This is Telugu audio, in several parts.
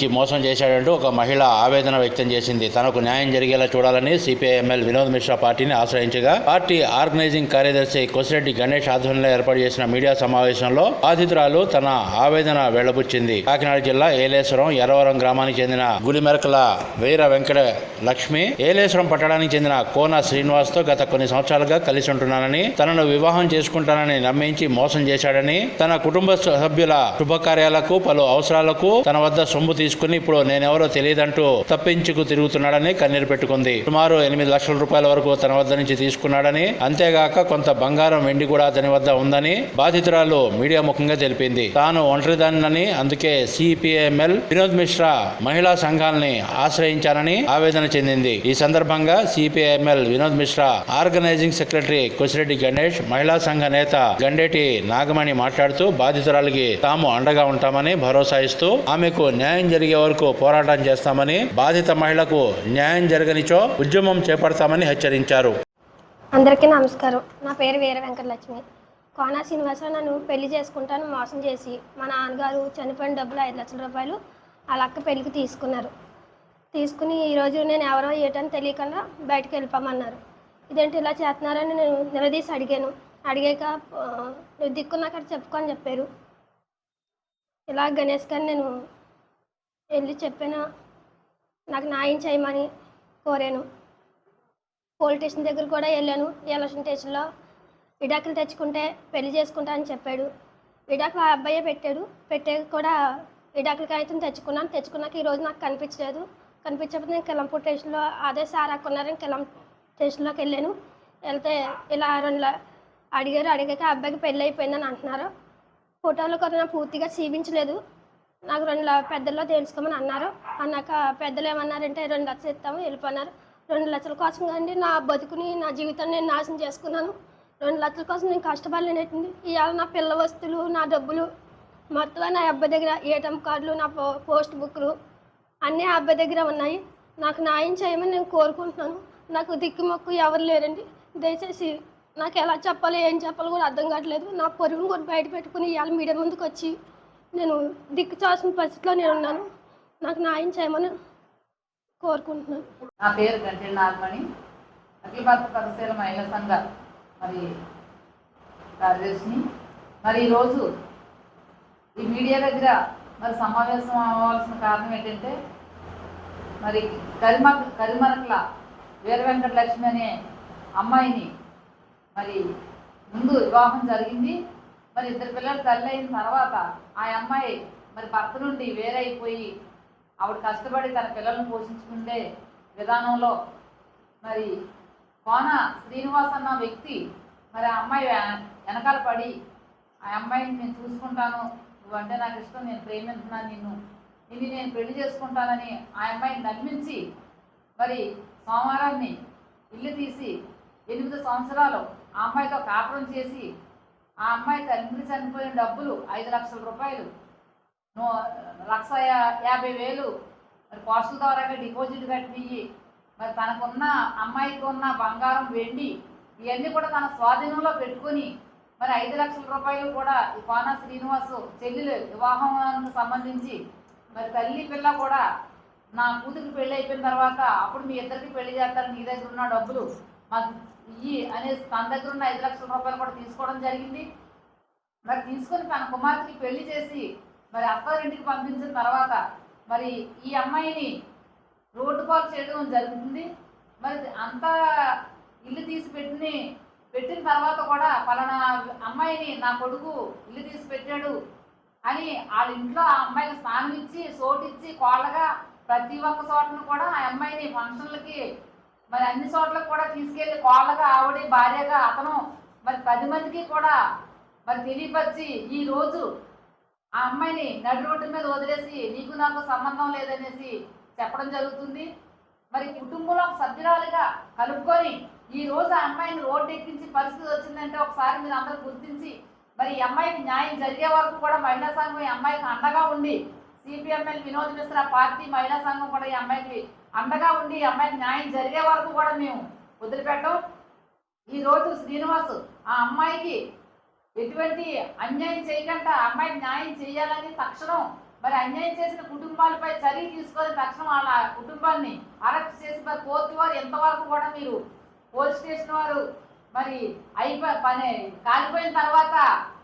నమ్మించి మోసం చేశాడంటూ ఒక మహిళ ఆవేదన వ్యక్తం చేసింది. తనకు న్యాయం జరిగేలా చూడాలని సిపిఐఎంఎల్ వినోద్ మిశ్రా పార్టీని ఆశ్రయించగా పార్టీ ఆర్గనైజింగ్ కార్యదర్శి కొసిరెడ్డి గణేష్ ఆధ్వర్యంలో ఏర్పాటు చేసిన మీడియా సమావేశంలో బాధితురాలు తన ఆవేదన వెళ్ళబుచ్చింది. కాకినాడ జిల్లా ఏలేశ్వరం ఎర్రవరం గ్రామానికి చెందిన గులిమెరకల వీర వెంకట లక్ష్మి ఏలేశ్వరం పట్టణానికి చెందిన కోన శ్రీనివాస్తో గత కొన్ని సంవత్సరాలుగా కలిసి ఉంటున్నానని తనను వివాహం చేసుకుంటానని నమ్మించి మోసం చేశాడని తన కుటుంబ సభ్యుల శుభకార్యాలకు పలు అవసరాలకు తన వద్ద సొమ్ము తీసుకుని ఇప్పుడు నేనెవరో తెలియదంటూ తప్పించుకు తిరుగుతున్నాడని కన్నీరు పెట్టుకుంది. సుమారు ఎనిమిది లక్షల రూపాయల వరకు తన వద్ద నుంచి తీసుకున్నాడని అంతేగాక కొంత బంగారం వెండి కూడా అతని వద్ద ఉందని బాధితురాలు మీడియా ముఖంగా తెలిపింది. తాను ఒంటరిదానినని అందుకే సిపిఎంఎల్ వినోద్ మిశ్రా మహిళా సంఘాలని ఆశ్రయించానని ఆవేదన చెందింది. ఈ సందర్భంగా CPIML Vinod Mishra organizing secretary Kosireddy Ganesh మహిళా సంఘ నేత గండేటి నాగమణి మాట్లాడుతూ బాధితురాలికి తాము అండగా ఉంటామని భరోసా ఇస్తూ ఆమెకు న్యాయం జరిగే వరకు పోరాటం చేస్తామని బాధిత మహిళకు న్యాయం జరగనిచో ఉద్యమం చేపడతామని హెచ్చరించారు. అందరికీ నమస్కారం. నా పేరు వీర వెంకటలక్ష్మి. కోనా శ్రీనివాసరావు నన్ను పెళ్ళి చేసుకుంటాను మోసం చేసి మా నాన్నగారు చనిపోయిన డబ్బులు ఐదు లక్షల రూపాయలు వాళ్ళ అక్క పెళ్ళికి తీసుకున్నారు. తీసుకుని ఈరోజు నేను ఎవరో ఏటని తెలియకుండా బయటకు వెళ్ళిపోమన్నారు. ఇదేంటి ఇలా చేస్తున్నారని నేను నిలదీసి అడిగాను. అడిగాక నువ్వు దిక్కున్నా అక్కడ చెప్పుకొని చెప్పారు. ఇలా గణేష్ గారిని నేను వెళ్ళి చెప్పాను? నాకు న్యాయం చేయమని కోరాను. పోలీస్ స్టేషన్ దగ్గర కూడా వెళ్ళాను. ఎలక్షన్ స్టేషన్లో విడాకులు తెచ్చుకుంటే పెళ్ళి చేసుకుంటా అని చెప్పాడు. విడాకులు ఆ అబ్బాయే పెట్టాడు. పెట్టే కూడా విడాకుల కాగితం తెచ్చుకున్నాను. తెచ్చుకున్నాక ఈరోజు నాకు కనిపించలేదు. కనిపించకపోతే నేను కిలంపూర్ స్టేషన్లో అదే సార్ అక్కడున్నారని కిలం స్టేషన్లోకి వెళ్ళాను. వెళ్తే ఇలా రెండు అడిగారు. అడిగాక అబ్బాయికి పెళ్ళి అయిపోయిందని అంటున్నారు. ఫోటోలు కూడా పూర్తిగా చూపించలేదు. నాకు రెండు పెద్దల్లో తెలుసుకోమని అన్నారు. అన్నాక పెద్దలు ఏమన్నారంటే రెండు లక్షలు ఇస్తాము వెళ్ళిపోయినారు రెండు లక్షల కోసం కండి నా బతుకుని నా జీవితాన్ని నేను నాశనం చేసుకున్నాను. రెండు లక్షల కోసం నేను కష్టపడలేనట్టుంది. ఇవాళ నా పిల్ల వస్తువులు నా డబ్బులు మొత్తం నా అబ్బాయి దగ్గర ఏటీఎం కార్డులు నా పో పోస్ట్ బుక్లు అన్నీ ఆ అబ్బాయి దగ్గర ఉన్నాయి. నాకు న్యాయం చేయమని నేను కోరుకుంటున్నాను. నాకు దిక్కుమొక్కు ఎవరు లేరండి. దయచేసి నాకు ఎలా చెప్పాలో ఏం చెప్పాలో కూడా అర్థం కావట్లేదు. నా పొరుగును కూడా బయట పెట్టుకుని ఇవాళ మీడియా ముందుకు వచ్చి నేను దిక్కు చాల్సిన పరిస్థితిలో నేను ఉన్నాను. నాకు న్యాయం చేయమని కోరుకుంటున్నాను. నా పేరు గంటెల నాగమణి. అఖిల భారత పదశీల మహిళా సంఘ మరి కార్యదర్శిని. మరి ఈరోజు ఈ మీడియా దగ్గర మరి సమావేశం అవ్వాల్సిన కారణం ఏంటంటే మరి కరిమ కరిమరకల వీర వెంకటలక్ష్మి అనే అమ్మాయిని మరి ముందు వివాహం జరిగింది. మరి ఇద్దరు పిల్లలు తల్లి అయిన తర్వాత ఆ అమ్మాయి మరి భర్త నుండి వేరైపోయి ఆవిడ కష్టపడి తన పిల్లలను పోషించుకుంటే విధానంలో మరి కోన శ్రీనివాస్ అన్న వ్యక్తి మరి ఆ అమ్మాయి వెనకాల పడి ఆ అమ్మాయిని నేను చూసుకుంటాను నువ్వంటే నాకు ఇష్టం నేను ప్రేమిస్తున్నాను నిన్ను. ఇది నేను పెళ్ళి చేసుకుంటానని ఆ అమ్మాయిని నమ్మించి మరి సోమవారాన్ని ఇల్లు తీసి ఎనిమిది సంవత్సరాలు ఆ అమ్మాయితో కాపురం చేసి ఆ అమ్మాయి తల్లి చనిపోయిన డబ్బులు ఐదు లక్షల రూపాయలు. లక్ష యాభై వేలు. మరి పోస్టల్ ద్వారా డిపాజిట్ కట్టినవి మరి తనకున్న అమ్మాయికి ఉన్న బంగారం వెండి ఇవన్నీ కూడా తన స్వాధీనంలో పెట్టుకొని మరి ఐదు లక్షల రూపాయలు కూడా ఈ కోన శ్రీనివాసు చెల్లెలు వివాహానికి సంబంధించి మరి తల్లి పిల్ల కూడా నా కూతురికి పెళ్ళి అయిపోయిన తర్వాత అప్పుడు మీ ఇద్దరికి పెళ్ళి చేస్తారు నీ దగ్గర ఉన్న డబ్బులు. మాకు ఇయ్యి అనేసి తన దగ్గర ఉన్న ఐదు లక్షల రూపాయలు కూడా తీసుకోవడం జరిగింది. మరి తీసుకొని తన కుమార్తెకి పెళ్ళి చేసి మరి అత్తారింటికి పంపించిన తర్వాత మరి ఈ అమ్మాయిని రోడ్డు పాలు చేయడం జరుగుతుంది. మరి అంతా ఇల్లు తీసి పెట్టిన పెట్టిన తర్వాత కూడా పలానా అమ్మాయిని నా కొడుకు ఇల్లు తీసి పెట్టాడు అని వాళ్ళ ఇంట్లో ఆ అమ్మాయికి స్నానం ఇచ్చి సోటిచ్చి కోళ్ళగా ప్రతి ఒక్క చోటను కూడా ఆ అమ్మాయిని ఫంక్షన్లకి మరి అన్ని చోట్లకు కూడా తీసుకెళ్ళి కోళ్ళగా ఆవిడ భార్యగా అతను మరి పది మందికి కూడా మరి తెలియపరిచి ఈ రోజు ఆ అమ్మాయిని నడి రోడ్డు మీద వదిలేసి నీకు నాకు సంబంధం లేదనేసి చెప్పడం జరుగుతుంది. మరి కుటుంబంలో సభ్యురాలుగా కలుపుకొని ఈ రోజు ఆ అమ్మాయిని రోడ్డు ఎక్కించి పరిస్థితి వచ్చిందంటే ఒకసారి మీరు అందరూ గుర్తించి మరి ఈ అమ్మాయికి న్యాయం జరిగే వరకు కూడా మహిళా సంఘం ఈ అమ్మాయికి అండగా ఉండి సిపిఎంఎల్ వినోద్ మిశ్రా పార్టీ మహిళా సంఘం కూడా ఈ అమ్మాయికి అండగా ఉండి ఈ అమ్మాయికి న్యాయం జరిగే వరకు కూడా మేము వదిలిపెట్టం. ఈ రోజు శ్రీనివాస్ ఆ అమ్మాయికి ఎటువంటి అన్యాయం చేయకుండా ఆ అమ్మాయికి న్యాయం చేయాలని తక్షణం మరి అన్యాయం చేసిన కుటుంబాలపై చర్య తీసుకొని తక్షణం వాళ్ళ కుటుంబాన్ని అరెస్ట్ చేసి మరి కోర్టు వారు ఎంతవరకు కూడా మీరు పోలీస్ స్టేషన్ వారు మరి అయిపో పని కాలిపోయిన తర్వాత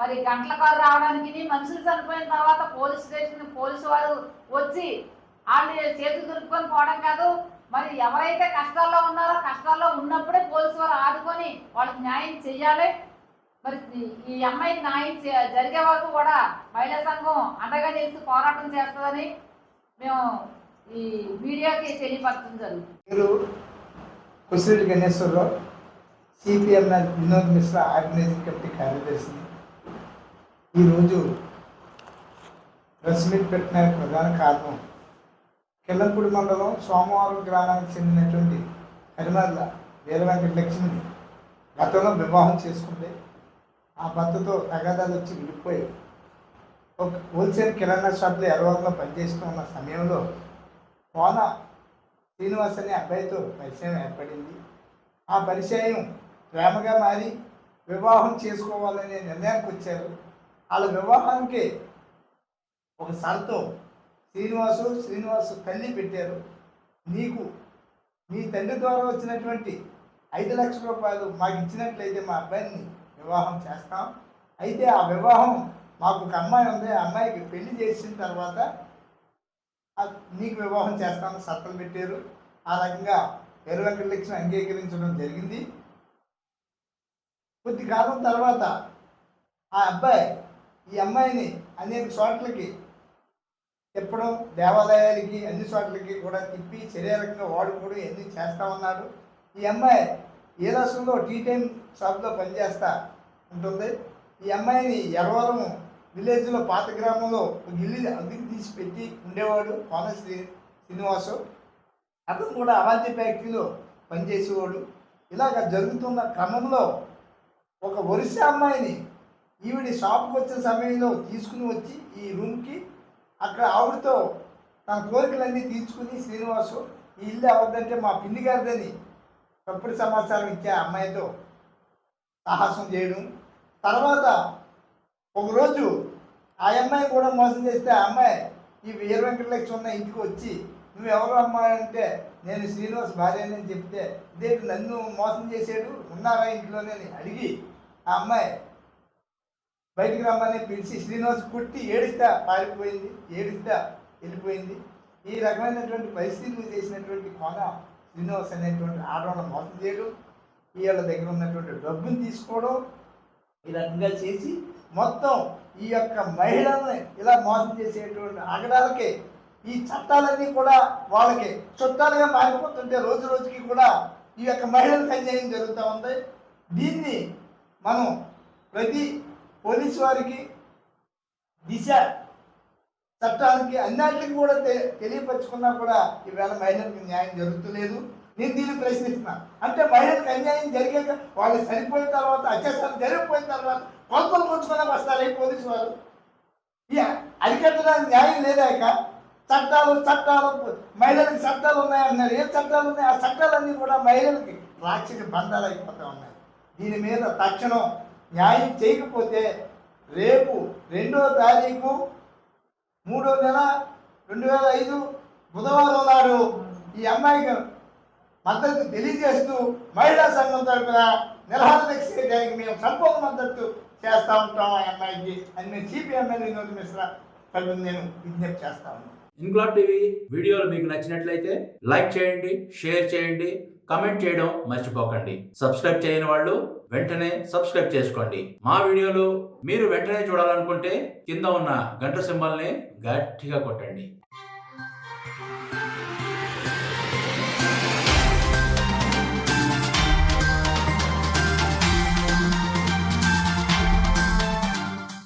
మరి గంటల కారు రావడానికి మనుషులు చనిపోయిన తర్వాత పోలీస్ స్టేషన్ పోలీసు వారు వచ్చి వాళ్ళు చేతులు దొరుకుకొని పోవడం కాదు. మరి ఎవరైతే కష్టాల్లో ఉన్నారో కష్టాల్లో ఉన్నప్పుడే పోలీసు వారు ఆదుకొని వాళ్ళకి న్యాయం చెయ్యాలి. మరి ఈ- అమ్మాయికి న్యాయం జరిగే వరకు కూడా మహిళా సంఘం అండగా నిలిచి పోరాటం చేస్తుందని మేము ఈ మీడియాకి తెలియపరచడం జరుగుతుంది. Kusireddy Ganeswararao CPM Vinod Mishra organizing committee కార్యదర్శిని ఈరోజు ప్రెస్ మీట్ పెట్టిన ప్రధాన కారణం కిల్లంపూడి మండలం సోమవారం గ్రామానికి చెందినటువంటి హరిమల్ల వీరవెంకట లక్ష్మిని గతంలో వివాహం చేసుకుంది ఆ భర్తతో తగాదాలు వచ్చి విడిపోయి ఒక హోల్సేల్ కిరాణా షాప్లో ఎర్రవరంలో పనిచేస్తున్న సమయంలో కోన శ్రీనివాస్ అనే అబ్బాయితో పరిచయం ఏర్పడింది. ఆ పరిచయం ప్రేమగా మారి వివాహం చేసుకోవాలనే నిర్ణయానికి వచ్చారు. వాళ్ళ వివాహానికి ఒక షరతు శ్రీనివాసు శ్రీనివాసు తల్లి పెట్టారు. నీకు మీ తండ్రి ద్వారా వచ్చినటువంటి ఐదు లక్షల రూపాయలు మాకు ఇచ్చినట్లయితే మా అబ్బాయిని వివాహం చేస్తాం. అయితే ఆ వివాహం మాకు ఒక అమ్మాయి ఉంది. ఆ అమ్మాయికి పెళ్ళి చేసిన తర్వాత నీకు వివాహం చేస్తామని సత్తలు పెట్టారు. ఆ రకంగా పేరు వెంకటలక్ష్మి అంగీకరించడం జరిగింది. కొద్ది కాలం తర్వాత ఆ అబ్బాయి ఈ అమ్మాయిని అనేక చోట్లకి తిప్పడం దేవాలయాలకి అన్ని చోట్లకి కూడా తిప్పి శరీరంగా వాడుకోవడం ఇవన్నీ చేస్తా ఉన్నాడు ఈ అమ్మాయి ఏ రాష్ట్రంలో టీ టైం షాప్లో పనిచేస్తా ఉంటుంది? ఈ అమ్మాయిని ఎర్రవరం విలేజ్లో పాత గ్రామంలో ఒక ఇల్లు అద్దెకి తీసి పెట్టి ఉండేవాడు కోన శ్రీ శ్రీనివాసు. అతను కూడా అవాంతి ఫ్యాక్టరీలో పనిచేసేవాడు. ఇలాగ జరుగుతున్న క్రమంలో ఒక ఒరిస్సా అమ్మాయిని ఈవిడి షాప్కి వచ్చిన సమయంలో తీసుకుని వచ్చి ఈ రూమ్కి అక్కడ ఆవిడతో తన కోరికలన్నీ తీర్చుకుని శ్రీనివాసు ఈ ఇల్లు అవద్దంటే మా పిన్ని గారిదని తప్పుడు సమాచారం ఇచ్చే అమ్మాయితో సాహసం చేయడం. తర్వాత ఒకరోజు ఆ అమ్మాయి కూడా మోసం చేస్తే ఆ అమ్మాయి ఈ వీర వెంకటలక్ష్మి ఉన్న ఇంటికి వచ్చి నువ్వు ఎవరు అమ్మాయి అంటే నేను శ్రీనివాస్ భార్యని అని చెప్తే దేవుడు నన్ను మోసం చేసాడు? ఉన్నారా ఇంట్లోనే? అని అడిగి ఆ అమ్మాయి బయటికి రమ్మని పిలిచి శ్రీనివాస్ కుట్టి ఏడిస్తా పారిపోయింది ఏడిస్తా వెళ్ళిపోయింది. ఈ రకమైనటువంటి పరిస్థితులు చేసినటువంటి కోన శ్రీనివాస్ అనేటువంటి ఆడవాళ్ళని మోసం చేయడం వీళ్ళ దగ్గర ఉన్నటువంటి డబ్బుని తీసుకోవడం ఈ రకంగా చేసి మొత్తం ఈ యొక్క మహిళల్ని ఇలా మోసం చేసేటువంటి ఆగడాలకే ఈ చట్టాలన్నీ కూడా వాళ్ళకి చుట్టాలుగా మారిపోతుంటే రోజు రోజుకి కూడా ఈ యొక్క మహిళలకు అన్యాయం జరుగుతూ ఉంది. దీన్ని మనం ప్రతి పోలీసు వారికి దిశ చట్టానికి అన్నింటికి కూడా తెలియపరచుకున్నా కూడా ఈవేళ మహిళలకు న్యాయం జరుగుతులేదు. నేను దీన్ని ప్రశ్నిస్తున్నా. అంటే మహిళలకు అన్యాయం జరిగాక వాళ్ళు చనిపోయిన తర్వాత అత్యాచారం జరిగిపోయిన తర్వాత కొలతలు ముంచుకునే వస్తారు ఈ పోలీసు వారు. అరికట్టడానికి న్యాయం లేదాక చట్టాలు చట్టాలు మహిళలకు చట్టాలు ఉన్నాయన్నారు ఏ చట్టాలు ఉన్నాయి? ఆ చట్టాలన్నీ కూడా మహిళలకి రాక్షసి బంధాలు అయిపోతూ ఉన్నాయి. దీని మీద తక్షణం న్యాయం చేయకపోతే రేపు రెండో తారీఖు మూడో నెల రెండు వేల ఐదు బుధవారం నాడు ఈ అమ్మాయికి మద్దతు తెలియజేస్తూ మహిళా సంఘం తరపున నిరహార దీక్ష చేయడానికి మేము సంపూర్ణ మద్దతు చేస్తూ ఉంటాం ఆ అమ్మాయికి అని మేము సిపిఎంఎల్ వినోద్ మిశ్రా తరఫున నేను విజ్ఞప్తి చేస్తా ఉన్నాను. ఇంక్లాబ్ టీవీ వీడియోలు మీకు నచ్చినట్లయితే లైక్ చేయండి షేర్ చేయండి కమెంట్ చేయడం మర్చిపోకండి. సబ్స్క్రైబ్ చేయని వాళ్ళు వెంటనే సబ్స్క్రైబ్ చేసుకోండి. మా వీడియోలు మీరు వెంటనే చూడాలనుకుంటే కింద ఉన్న గంట సింబల్ని గట్టిగా కొట్టండి.